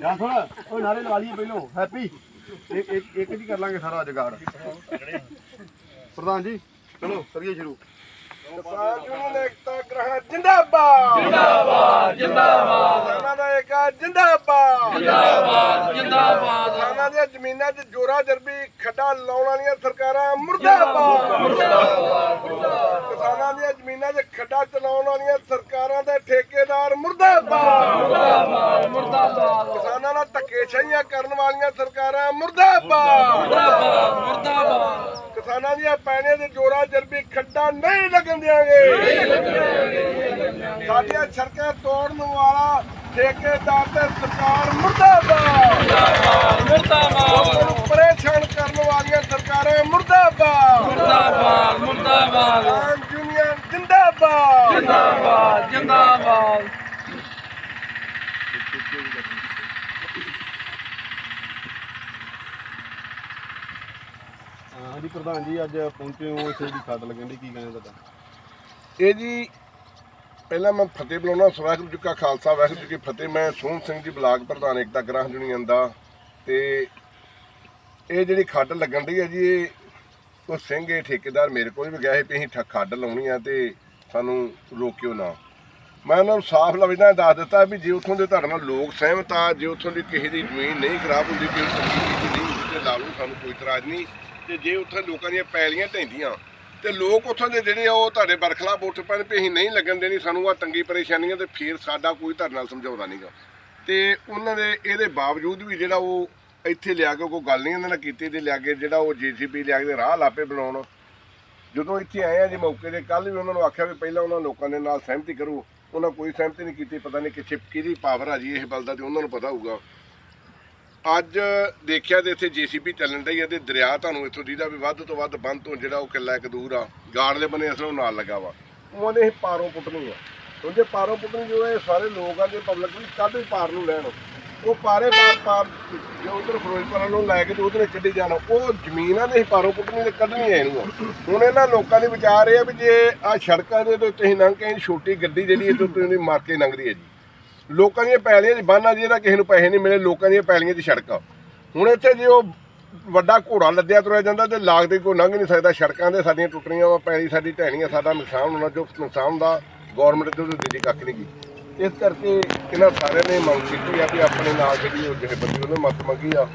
ਜਾਂ ਸੁਣ ਉਹ ਨਾਰੇ ਲਵਾ ਲਈਏ ਪਹਿਲੋਂ ਹੈਪੀ ਇੱਕ ਇੱਕ ਇੱਕ ਜੀ ਕਰ ਲਾਂਗੇ ਸਾਰਾ ਜਗਾੜ ਪ੍ਰਧਾਨ ਜੀ ਚਲੋ ਕਰੀਏ ਸ਼ੁਰੂ। ਕਿਸਾਨ ਯੂਨੀਅਨ ਏਕਤਾ ਗ੍ਰਹਿ ਜਿੰਦਾਬਾਦ। ਜਿੰਦਾਬਾਦ ਜਿੰਦਾਬਾਦ। ਕਿਸਾਨਾਂ ਦਾ ਏਕਾ ਜਿੰਦਾਬਾਦ। ਜਿੰਦਾਬਾਦ ਜਿੰਦਾਬਾਦ। ਕਿਸਾਨਾਂ ਦੀਆਂ ਜ਼ਮੀਨਾਂ 'ਚ ਜੋਰਾ ਜਰਬੀ ਖੱਡਾ ਲਾਉਣ ਵਾਲੀਆਂ ਸਰਕਾਰਾਂ ਮੁਰਦਾਬਾਦ ਮੁਰਦਾਬਾਦ। ਕਿਸਾਨਾਂ ਦੀਆਂ ਜ਼ਮੀਨਾਂ 'ਚ ਖੱਡਾ ਚਲਾਉਣ ਵਾਲੀਆਂ ਸਰਕਾਰਾਂ ਦੇ ਠੇਕੇਦਾਰ ਮੁਰਦਾਬਾਦ। ਮੁਰਦਾਬਾਦ ਮੁਰਦਾਬਾਦ। ਕਿਸਾਨਾਂ ਨਾਲ ਧੱਕੇਸ਼ਾਹੀਆਂ ਕਰਨ ਵਾਲੀਆਂ ਸਰਕਾਰਾਂ ਮੁਰਦਾਬਾਦ। ਮੁਰਦਾਬਾਦ ਮੁਰਦਾਬਾਦ। ਕਿਸਾਨਾਂ ਦੀਆਂ ਪੈਣੀਆਂ ਦੇ ਜੋਰਾ ਜਰਬੀ ਖੱਡਾ ਨਹੀਂ ਲੱਗਣ ਦਿਆਂਗੇ। ਸਾਡੀਆਂ ਸੜਕਾਂ ਤੋੜਨ ਵਾਲਾ ਠੇਕੇਦਾਰ ਤੇ ਸਰਕਾਰ ਮੁਰਦਾਬਾਦ। ਮੁਰਦਾਬਾਦ। ਪਰੇਸ਼ਾਨ ਕਰਨ ਵਾਲੀਆਂ ਸਰਕਾਰਾਂ ਮੁਰਦਾਬਾਦ ਜਿੰਦਾਬਾਦ ਮੁਰਦਾਬਾਦ ਆਮ ਯੂਨੀਅਨ ਜਿੰਦਾਬਾਦ ਜਿੰਦਾਬਾਦ ਜਿੰਦਾਬਾਦ ਹਾਂਜੀ, ਪ੍ਰਧਾਨ ਜੀ, ਅੱਜ ਪਹੁੰਚੇ ਹੋ ਇੱਥੇ ਦੀ ਖਾਦ ਲੱਗਣ ਦੀ, ਕੀ ਕਹਿੰਦੇ ਤੁਹਾਡਾ? ਇਹ ਜੀ, ਪਹਿਲਾਂ ਮੈਂ ਫਤਿਹ ਬੁਲਾਉਣਾ ਵਾਹਿਗੁਰੂ ਜੀ ਕਾ ਖਾਲਸਾ, ਵਾਹਿਗੁਰੂ ਜੀ ਕੀ ਫਤਿਹ। ਮੈਂ ਸੋਹਣ ਸਿੰਘ ਜੀ ਬਲਾਕ ਪ੍ਰਧਾਨ, ਏਕਤਾ ਗ੍ਰਾਹ ਯੂਨੀਅਨ ਦਾ। ਤੇ ਇਹ ਜਿਹੜੀ ਖੱਡ ਲੱਗਣ ਦੀ ਹੈ ਜੀ, ਇਹ ਉਹ ਸਿੰਘ, ਇਹ ਠੇਕੇਦਾਰ ਮੇਰੇ ਕੋਲ ਵੀ ਗਿਆ ਸੀ ਵੀ ਅਸੀਂ ਠ- ਖੱਡ ਲਾਉਣੀ ਆ ਤੇ ਸਾਨੂੰ ਰੋਕਿਓ ਨਾ। ਮੈਂ ਉਹਨਾਂ ਨੂੰ ਸਾਫ਼ ਲਵਜਦਾ ਦੱਸ ਦਿੱਤਾ ਵੀ ਜੇ ਉੱਥੋਂ ਦੇ ਤੁਹਾਡੇ ਨਾਲ ਲੋਕ ਸਹਿਮਤ ਆ, ਜੇ ਉੱਥੋਂ ਦੀ ਕਿਸੇ ਦੀ ਜ਼ਮੀਨ ਨਹੀਂ ਖਰਾਬ ਹੁੰਦੀ ਕਿ ਉਹ ਚੰਗੀ ਚੀਜ਼ ਨਹੀਂ ਤੇ ਲਾ ਲਓ, ਸਾਨੂੰ ਕੋਈ ਇਤਰਾਜ਼ ਨਹੀਂ। ਤੇ ਜੇ ਉੱਥੇ ਲੋਕਾਂ ਦੀਆਂ ਪੈਲੀਆਂ ਢੈਂਦੀਆਂ ਤੇ ਲੋਕ ਉੱਥੋਂ ਦੇ ਜਿਹੜੇ ਆ ਉਹ ਤੁਹਾਡੇ ਬਰਖਲਾਫ ਉੱਠ ਪੈਣ ਵੀ ਅਸੀਂ ਨਹੀਂ ਲੱਗਣ ਦੇਣੀ, ਸਾਨੂੰ ਆ ਤੰਗੀ ਪਰੇਸ਼ਾਨੀਆਂ ਤੇ ਫਿਰ ਸਾਡਾ ਕੋਈ ਤੁਹਾਡੇ ਨਾਲ ਸਮਝਾਉਂਦਾ ਨਹੀਂਗਾ ਤੇ ਉਹਨਾਂ ਦੇ ਇਹਦੇ ਬਾਵਜੂਦ ਵੀ ਜਿਹੜਾ ਉਹ ਇੱਥੇ ਲਿਆ ਕੇ ਕੋਈ ਗੱਲ ਨਹੀਂ ਉਹਨਾਂ ਨਾਲ ਕੀਤੀ ਤੇ ਲਿਆ ਕੇ ਜਿਹੜਾ ਉਹ ਜੀਸੀਪੀ ਲਿਆ ਕੇ ਰਾਹ ਲਾਪੇ ਬਣਾਉਣ। ਜਦੋਂ ਇੱਥੇ ਆਏ ਆ ਜੀ ਮੌਕੇ ਤੇ ਕੱਲ ਵੀ ਉਹਨਾਂ ਨੂੰ ਆਖਿਆ ਵੀ ਪਹਿਲਾਂ ਉਹਨਾਂ ਲੋਕਾਂ ਦੇ ਨਾਲ ਸਹਿਮਤੀ ਕਰੋ। ਉਹਨਾਂ ਕੋਈ ਸਹਿਮਤੀ ਨਹੀਂ ਕੀਤੀ, ਪਤਾ ਨਹੀਂ ਕਿੱਥੇ ਕਿਹਦੀ ਪਾਵਰ ਆ ਜੀ, ਇਹ ਬਲਦਾ ਤੇ ਉਹਨਾਂ ਨੂੰ ਪਤਾ ਹੋਊਗਾ। ਅੱਜ ਦੇਖਿਆ ਤੇ ਇੱਥੇ ਜੀਸੀਪੀ ਚੱਲਣ ਡਈ ਹੈ ਤੇ ਦਰਿਆ ਤੁਹਾਨੂੰ ਇੱਥੋਂ ਦੀਦਾ ਵੀ ਵੱਧ ਤੋਂ ਵੱਧ ਬੰਦ ਤੋਂ ਜਿਹੜਾ ਉਹ ਕਿੱਲਾ ਇੱਕ ਦੂਰ ਆ ਗਾੜਲੇ ਬੰਨੇ ਅਸਲੋਂ ਨਾਲ ਲੱਗਾ ਵਾ। ਉਹਨੇ ਇਹ ਪਾਰੋਂ ਪੁੱਟਣੀ ਆ। ਹੁਣ ਪਾਰੋਂ ਪੁੱਟਣੀ ਜੋ ਇਹ ਸਾਰੇ ਲੋਕ ਆ ਜੇ ਪਬਲਿਕ ਵੀ ਕੱਢ ਵੀ ਪਾਰ ਨੂੰ ਲੈਣ। ਉਹ ਪਾਰੇ ਪਾਰ ਪਾਰ ਜੋ ਉਧਰ ਫਿਰੋਜ਼ਪੁਰਾਂ ਨੂੰ ਲੈ ਕੇ ਤੇ ਉਧਰ ਕੱਢੀ ਜਾਣਾ, ਉਹ ਜ਼ਮੀਨਾਂ ਦੇ ਪਾਰੋਂ ਪੁੱਟਣੀ ਤੇ ਕੱਢਣੀ ਐ ਇਹਨੂੰ। ਹੁਣ ਇਹਨਾਂ ਲੋਕਾਂ ਦੇ ਵਿਚਾਰ ਇਹ ਆ ਵੀ ਜੇ ਆ ਸੜਕਾਂ ਦੇ ਤੋਂ ਤੁਸੀਂ ਲੰਘ ਕੇ ਛੋਟੀ ਗੱਡੀ ਜਿਹੜੀ ਇਹ ਤੋਂ ਤੁਸੀਂ ਮਾਰ ਕੇ ਲੰਘਦੀ ਹੈ ਜੀ। ਲੋਕਾਂ ਦੀਆਂ ਪੈਲੀਆਂ 'ਚ ਬਾਨਾ ਜਿਹਦਾ ਕਿਸੇ ਨੂੰ ਪੈਸੇ ਨਹੀਂ ਮਿਲੇ, ਲੋਕਾਂ ਦੀਆਂ ਪੈਲੀਆਂ 'ਚ ਸੜਕਾਂ ਹੁਣ ਇੱਥੇ ਜੇ ਉਹ ਵੱਡਾ ਘੋੜਾ ਲੱਦਿਆ ਤੁਰਿਆ ਜਾਂਦਾ ਤੇ ਲਾਗ ਤੇ ਕੋਈ ਲੰਘ ਨਹੀਂ ਸਕਦਾ, ਸੜਕਾਂ ਦੇ ਸਾਡੀਆਂ ਟੁੱਟਣੀਆਂ ਵਾ, ਪੈਲੀ ਸਾਡੀ ਢਹਿਣੀਆਂ, ਸਾਡਾ ਨੁਕਸਾਨ ਹੋਣਾ, ਜੋ ਨੁਕਸਾਨ ਦਾ ਗਵਰਨਮੈਂਟ ਦੇ ਉਹਦੇ ਦਿੱਤੀ ਕੱਖ ਨਹੀਂ ਗਈ ਇਸ ਕਰਕੇ ਇਹਨਾਂ ਸਾਰਿਆਂ ਨੇ ਮੰਗ ਕੀਤੀ ਆ ਵੀ ਆਪਣੇ ਨਾਲ ਜਿਹੜੀ ਉਹ ਜਿਹੜੇ ਬੰਦੇ, ਉਹਨੇ ਮਤ ਮੰਗੀ ਆ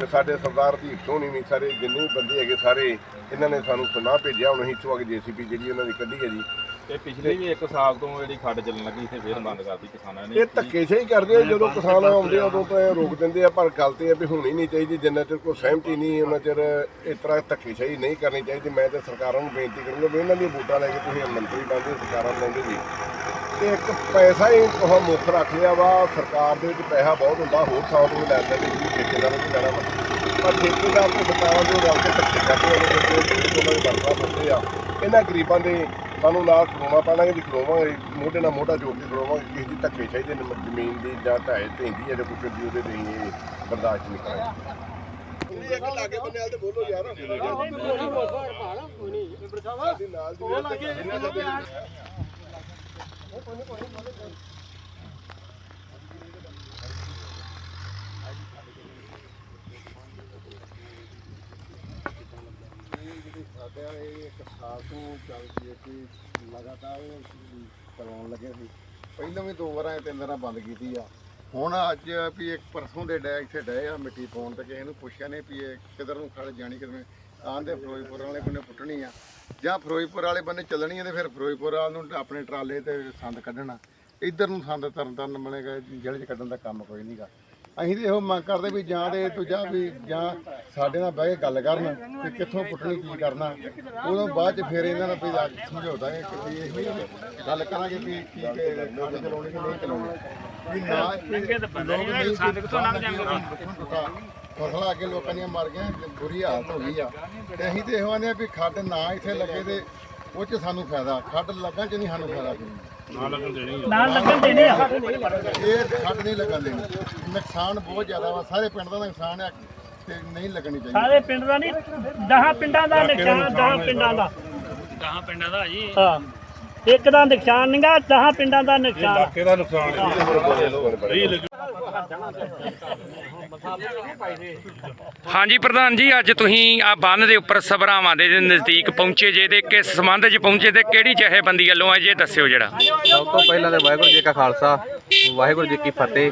ਤੇ ਸਾਡੇ ਸਰਦਾਰ ਦੀ ਸੋਹਣੀ ਵੀ ਸਾਰੇ, ਜਿੰਨੇ ਵੀ ਬੰਦੇ ਹੈਗੇ ਸਾਰੇ, ਇਹਨਾਂ ਨੇ ਸਾਨੂੰ ਸੁਣਾ ਭੇਜਿਆ। ਹੁਣ ਅਸੀਂ ਇੱਥੋਂ ਤੋਂ ਅਗੇ ਜੀਸੀਪੀ ਜਿਹੜੀ ਉਹਨਾਂ ਦੀ ਕੱਢੀ ਹੈ ਜੀ ਤੇ ਪਿਛਲੇ ਵੀ 1 ਸਾਲ ਤੋਂ ਜਿਹੜੀ ਖੱਡ ਚੱਲਣ ਲੱਗੀ ਤੇ ਫੇਰ ਬੰਦ ਕਰਤੀ ਕਿਸਾਨਾਂ ਨੇ ਇਹ ਧੱਕੇ ਸਹੀ ਕਰਦੇ ਆ ਜਦੋਂ ਕਿਸਾਨ ਆਉਂਦੇ ਆ ਉਦੋਂ ਤਾਂ ਇਹ ਰੋਕ ਦਿੰਦੇ ਆ ਪਰ ਗੱਲ ਤੇ ਇਹ ਆ ਵੀ ਹੋਣੀ ਨਹੀਂ ਚਾਹੀਦੀ ਜਿੰਨਾ ਚਿਰ ਕੋਈ ਸਹਿਮਤੀ ਨਹੀਂ ਉਹਨਾਂ ਚਿਰ ਇਸ ਤਰ੍ਹਾਂ ਧੱਕੇ ਸਹੀ ਨਹੀਂ ਕਰਨੀ ਚਾਹੀਦੀ। ਮੈਂ ਤੇ ਸਰਕਾਰਾਂ ਨੂੰ ਬੇਨਤੀ ਕਰੂੰਗਾ ਵੀ ਇਹਨਾਂ ਦੀਆਂ ਵੋਟਾਂ ਲੈ ਕੇ ਤੁਸੀਂ ਮੰਤਰੀ ਬਣਦੇ ਸਰਕਾਰਾਂ ਬਣਾਉਂਦੇ ਜੀ। ਤੇ ਇੱਕ ਪੈਸਾ ਹੀ ਉਹ ਮੁੱਖ ਰੱਖ ਲਿਆ ਵਾ ਸਰਕਾਰ ਦੇ ਵਿੱਚ ਪੈਸਾ ਬਹੁਤ ਹੁੰਦਾ ਹੋਰ ਥਾਂ ਤੋਂ ਲੈ ਲੈਂਦੇ ਜੀ ਠੇਕੇਦਾਰਾਂ ਤੋਂ ਲੈਣਾ ਵਾ। ਪਰ ਠੇਕੇਦਾਰ ਤੇ ਸਰਕਾਰਾਂ ਦੇ ਰਲ ਕੇ ਧੱਕੇ ਕਰਦੇ ਆ ਉਹਨਾਂ ਦੇ ਬਰਖਲਾਫ ਹੁੰਦੇ ਆ ਇਹਨਾਂ ਗਰੀਬਾਂ ਦੇ ਸਾਨੂੰ ਨਾਲ ਖਲੋਣਾ ਪੈਣਾ ਕਿ ਖਲੋਵਾਂਗੇ ਮੋਢੇ ਨਾਲ ਮੋਢਾ ਜੋੜ ਕੇ ਖਲੋਵਾਂਗੇ ਕਿਸੇ ਦੀ ਧੱਕੇ ਚਾਹੀਦੇ ਨੇ ਜ਼ਮੀਨ ਦੀ ਜਾਂ ਢਾਏ ਢੈਂਦੀ ਹੈ ਜਾਂ ਕੁਛ ਦੀ ਉਹਦੇ ਲਈ ਇਹ ਬਰਦਾਸ਼ਤ ਨਹੀਂ ਕਰਾਂਗੇ ਇੱਕ ਲਾਗੇ ਬੰਨੇ ਵਾਲ ਤੇ ਬੋਲੋ ਯਾਰ। ਸਾਡਾ ਇਹ ਇੱਕ ਸਾਲ ਤੋਂ ਚੱਲਦੀ ਹੈ ਕਿ ਲਗਾਤਾਰ ਕਰਵਾਉਣ ਲੱਗੇ ਸੀ। ਪਹਿਲਾਂ ਵੀ ਦੋ ਵਾਰਾਂ ਤਿੰਨ ਵਾਰਾਂ ਬੰਦ ਕੀਤੀ ਆ। ਹੁਣ ਅੱਜ ਵੀ ਇੱਕ ਪਰਸੋਂ ਦੇ ਡੈ ਇੱਥੇ ਡਏ ਆ ਮਿੱਟੀ ਪਾਉਣ ਤੇ ਕਿਸੇ ਨੂੰ ਪੁੱਛਿਆ ਨੇ ਵੀ ਇਹ ਕਿਧਰ ਨੂੰ ਖੜ ਜਾਣੀ, ਕਿਧਰ ਆਂਦੇ ਫਿਰੋਜ਼ਪੁਰ ਵਾਲੇ ਬੰਨੇ ਪੁੱਟਣੀ ਆ। ਜਾਂ ਫਿਰੋਜ਼ਪੁਰ ਵਾਲੇ ਬੰਨੇ ਚੱਲਣੀ ਆ ਤੇ ਫਿਰ ਫਿਰੋਜ਼ਪੁਰ ਵਾਲ ਨੂੰ ਆਪਣੇ ਟਰਾਲੇ ਤੇ ਸੰਦ ਕੱਢਣਾ। ਇੱਧਰ ਨੂੰ ਸੰਦ ਤਰਨ ਤਰਨ ਮਿਲੇਗਾ ਜਿਹੜੇ 'ਚ ਕੱਢਣ ਦਾ ਕੰਮ ਕੋਈ ਨਹੀਂਗਾ ਅਸੀਂ ਤੇ ਇਹੋ ਮੰਗ ਕਰਦੇ ਵੀ ਜਾਂ ਤੇ ਤੁਜਾ ਵੀ ਜਾਂ ਸਾਡੇ ਨਾਲ ਬਹਿ ਕੇ ਗੱਲ ਕਰਨ ਕਿ ਕਿੱਥੋਂ ਪੁੱਟਣੀ ਕੀ ਕਰਨਾ। ਉਦੋਂ ਬਾਅਦ ਚ ਫਿਰ ਇਹਨਾਂ ਦਾ ਵੀ ਅੱਜ ਸਮਝੌਤਾ ਹੈ ਕਿ ਵੀ ਇਹ ਗੱਲ ਕਰਾਂਗੇ ਕੀ ਕਿ ਗੱਲ ਚਲਾਉਣੀ ਕਿ ਨਹੀਂ ਚਲਾਉਣੀ। ਵੀ ਨਾ ਲੋਕ ਨਹੀਂ ਸੰਦ ਕਿੱਥੋਂ ਲੰਘ ਜਾਂਦੇ ਫਸਲਾਂ ਅੱਗੇ ਲੋਕਾਂ ਦੀਆਂ ਮਰ ਗਈਆਂ ਤੇ ਬੁਰੀ ਹਾਲਤ ਹੋ ਗਈ ਆ। ਤੇ ਅਸੀਂ ਤੇ ਇਹੋ ਆਨੇ ਆ ਵੀ ਖੱਡ ਨਾ ਇੱਥੇ ਲੱਗੇ ਤੇ ਉਹ ਚ ਸਾਨੂੰ ਫਾਇਦਾ ਖੱਡ ਲੱਗਣ ਚ ਨਹੀਂ ਸਾਨੂੰ ਫਾਇਦਾ। ਕੋਈ ਨਾਲ ਲੱਗਣ ਦੇਣੇ ਆ। ਇਹ ਖੱਡ ਨਹੀਂ ਲੱਗਣ ਦੇਣੀ। ਨੁਕਸਾਨ ਬਹੁਤ ਜ਼ਿਆਦਾ ਵਾ। ਸਾਰੇ ਪਿੰਡ ਦਾ ਨੁਕਸਾਨ ਆ ਤੇ ਨਹੀਂ ਲੱਗਣੀ ਚਾਹੀਦੀ। ਸਾਰੇ ਪਿੰਡ ਦਾ ਨਹੀਂ 10 ਪਿੰਡਾਂ ਦਾ ਨੁਕਸਾਨ 10 ਪਿੰਡਾਂ ਦਾ। 10 ਪਿੰਡਾਂ ਦਾ ਜੀ। ਹਾਂ। ਇੱਕ ਦਾ ਨੁਕਸਾਨ ਨਹੀਂਗਾ 10 ਪਿੰਡਾਂ ਦਾ ਨੁਕਸਾਨ ਕਿਹਦਾ ਨੁਕਸਾਨ ਹਾਂਜੀ ਪ੍ਰਧਾਨ ਜੀ ਅੱਜ ਤੁਸੀਂ ਆ ਬੰਨ ਦੇ ਉੱਪਰ ਸਭਰਾਵਾਂ ਦੇ ਨਜ਼ਦੀਕ ਪਹੁੰਚੇ ਜੇ ਤੇ ਕਿਸ ਸੰਬੰਧ 'ਚ ਪਹੁੰਚੇ ਤੇ ਕਿਹੜੀ ਜਥੇਬੰਦੀ ਵੱਲੋਂ ਆ ਜੇ ਦੱਸਿਓ ਜਿਹੜਾ ਸਭ ਤੋਂ ਪਹਿਲਾਂ ਤੇ ਵਾਹਿਗੁਰੂ ਜੀ ਕਾ ਖਾਲਸਾ ਵਾਹਿਗੁਰੂ ਜੀ ਕੀ ਫਤਿਹ।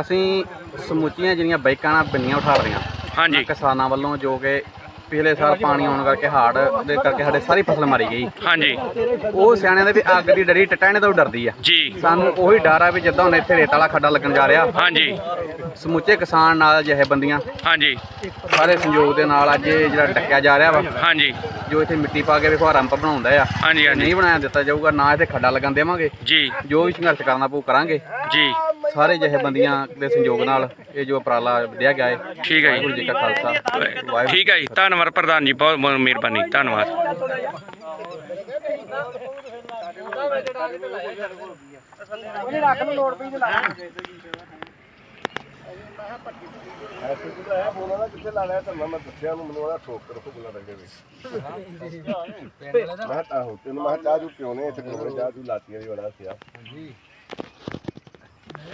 ਅਸੀਂ ਸਮੁੱਚੀਆਂ ਜਿਹੜੀਆਂ ਬਾਈਕਾਂ ਨਾਲ ਬਿੰਨੀਆਂ ਉਠਾ ਰਹੀਆਂ ਹਾਂਜੀ। ਕਿਸਾਨਾਂ ਵੱਲੋਂ ਜੋ ਕਿ ਪਿਛਲੇ ਸਾਲ ਪਾਣੀ ਆਉਣ ਕਰਕੇ ਹੜ੍ਹ ਦੇ ਕਰਕੇ ਸਾਡੇ ਸਾਰੀ ਫਸਲ ਮਾਰੀ ਗਈ। ਹਾਂਜੀ। ਉਹ ਸਿਆਣਿਆਂ ਦੇ ਵੀ ਅੱਗ ਦੀ ਡਰੀ ਟਟਾਣੇ ਤੋਂ ਡਰਦੀ ਆ। ਜੀ। ਸਾਨੂੰ ਉਹੀ ਡਰ ਆ ਵੀ ਜਿੱਦਾਂ ਹੁਣ ਇੱਥੇ ਰੇਤ ਵਾਲਾ ਖੱਡਾ ਲੱਗਣ ਜਾ ਰਿਹਾ। ਹਾਂਜੀ। ਸਮੁੱਚੇ ਕਿਸਾਨ ਨਾਲ ਜਥੇਬੰਦੀਆਂ ਹਾਂਜੀ। ਸਾਰੇ ਸੰਯੋਗ ਦੇ ਨਾਲ ਅੱਜ ਇਹ ਜਿਹੜਾ ਡੱਕਿਆ ਜਾ ਰਿਹਾ ਵਾ ਹਾਂਜੀ। ਜੋ ਇੱਥੇ ਮਿੱਟੀ ਪਾ ਕੇ ਵਿਖਾਰਾ ਪੰਪ ਬਣਾਉਂਦਾ ਆ। ਹਾਂਜੀ ਹਾਂਜੀ। ਨਹੀਂ ਬਣਾਇਆ ਦਿੱਤਾ ਜਾਊਗਾ ਨਾ ਇੱਥੇ ਖੱਡਾ ਲੱਗਣ ਦੇਵਾਂਗੇ। ਜੀ। ਜੋ ਵੀ ਸੰਘਰਸ਼ ਕਰਨਾ ਪਊ ਕਰਾਂਗੇ। ਜੀ। ਸਾਰੇ ਜਥੇਬੰਦੀਆਂ ਦੇ ਸੰਯੋਗ ਨਾਲ ਇਹ ਜੋ ਉਪਰਾਲਾ ਵਧਿਆ ਗਿਆ ਹੈ। ਠੀਕ ਹੈ ਜੀ। ਵਾਹਿਗੁਰੂ ਜੀ ਕਾ ਖਾਲਸਾ। ਵਾਹਿਗੁਰੂ ਠੀਕ ਹੈ ਜੀ। ਧੰਨਵਾਦ ਪ੍ਰਧਾਨ ਜੀ ਬਹੁਤ ਬਹੁਤ ਮਿਹਰਬਾਨੀ। ਧੰਨਵਾਦ। ਐਸੇ ਵੀ ਤਾਂ ਹੈ ਬੋਲਣਾ ਨਾ ਕਿੱਥੇ ਲਾਣਾ ਤਾਂ ਮੈਂ ਦੱਸਿਆ ਨੂੰ ਮੈਨੂੰ ਉਹਦਾ ਠੋਕ ਕੇ ਰੱਖੋ ਬੁਲਾ ਲੱਗੇ ਵੀ ਮੈਂ ਤਾਂ ਹੋ ਤੈਨੂੰ ਮੈਂ ਕਿਹਾ ਚਾਹ ਜੂ ਕਿਉਂ ਨੇ ਇੱਥੇ ਕੋਲ ਚਾਹ ਜੂ ਲਾਤੀਆਂ ਦੀ ਬੜਾ ਸਿਆ।